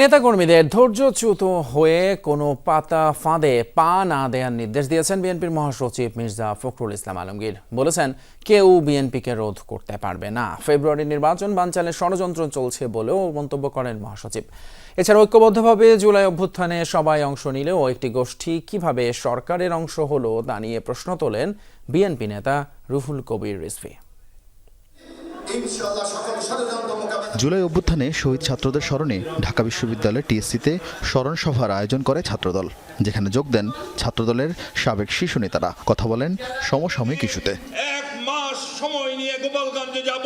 নেতাকর্মীদের ধৈর্যচ্যুত হয়ে কোনো পাতা ফাঁদে পা না দেওয়ার নির্দেশ দিয়েছেন বিএনপির মহাসচিব মির্জা ফখরুল ইসলাম আলমগীর। বলেছেন, কেউ বিএনপিকে রোধ করতে পারবে না। ফেব্রুয়ারি নির্বাচন বানচালের ষড়যন্ত্র চলছে বলেও মন্তব্য করেন মহাসচিব। এছাড়া ঐক্যবদ্ধভাবে জুলাই অভ্যুত্থানে সবাই অংশ নিলেও একটি গোষ্ঠী কীভাবে সরকারের অংশ হলো তা নিয়ে প্রশ্ন তোলেন বিএনপি নেতা রুহুল কবির রিজভী। ইনশাআল্লাহ সকল ষড়যন্ত্র জুলাই অভ্যুত্থানে শহীদ ছাত্রদের স্মরণে ঢাকা বিশ্ববিদ্যালয়ের টিএসসিতে স্মরণ সভার আয়োজন করে ছাত্রদল, যেখানে যোগ দেন ছাত্রদলের সাবেক শিশু নেতারা। কথা বলেন সমসাময়িক ইস্যুতে। এক মাস সময় নিয়ে গোপালগঞ্জে যাব।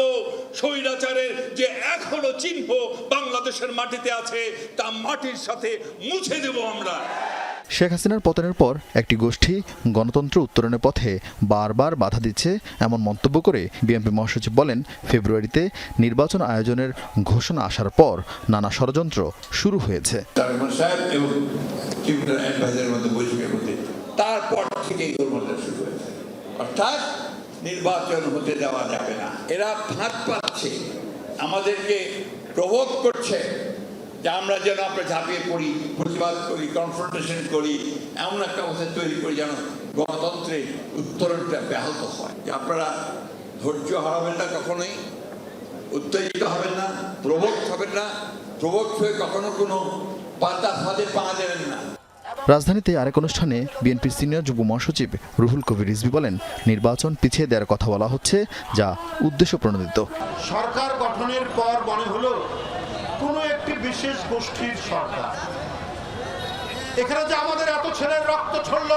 স্বৈরাচারের যে এখনও চিহ্ন বাংলাদেশের মাটিতে আছে, তা মাটির সাথে মুছে দেব আমরা। শেখ হাসিনার পতনের পর একটি গোষ্ঠী গণতন্ত্র উত্তরণের পথে বারবার বাধা দিচ্ছে এমন মন্তব্য করে বিএনপি মহাসচিব বলেন, ফেব্রুয়ারিতে নির্বাচন আয়োজনের ঘোষণা আসার পর নানা ষড়যন্ত্র শুরু হয়েছে। তারপর থেকেই শুরু হয়েছে। অর্থাৎ নির্বাচন হতে দেওয়া যাবে না। এরা ফাঁদ পাচ্ছে, আমাদেরকে প্রভোগ করছে। যে আমরা যেন আমরা ঝাঁপিয়ে পড়ি, প্রতিবাদ করি কনফ্রন্টেশন করি, এমন একটা অবস্থা তৈরি করি যেন গণতন্ত্রের উত্তরণটা ব্যাহত হয়। যে আপনারা ধৈর্য হারাবেন না কখনোই, উত্তেজিত হবেন না প্রবোধ হবেন না প্রবোধ হয়ে কখনো কোনো পাতা ফাঁদে পা দেবেন না। রাজধানীতে আরেক অনুষ্ঠানে বিএনপির সিনিয়র যুব মহাসচিব রুহুল কবির রিজভী বলেন, নির্বাচন পিছিয়ে দেওয়ার কথা বলা হচ্ছে, যা উদ্দেশ্য প্রণোদিত। সরকার গঠনের পর মনে হলো কোনো একটি বিশেষ গোষ্ঠীর সরকার। এখানে যে আমাদের এত ছেলের রক্ত ছড়ল,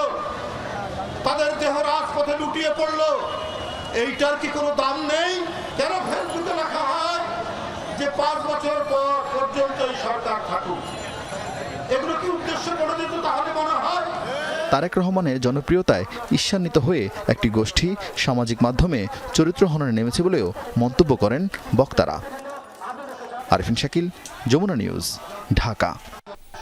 তাদের দেহ রাজপথে লুটিয়ে পড়ল, এইটার কি কোনো দাম নেই? কেন ফেসবুকে লেখা হয়? যে পাঁচ বছর পর পর্যন্ত এই সরকার থাকুক। তারেক রহমানের জনপ্রিয়তায় ঈর্ষান্বিত হয়ে একটি গোষ্ঠী সামাজিক মাধ্যমে চরিত্র হননে নেমেছে বলেও মন্তব্য করেন বক্তারা। আরিফিন শাকিল, যমুনা নিউজ, ঢাকা।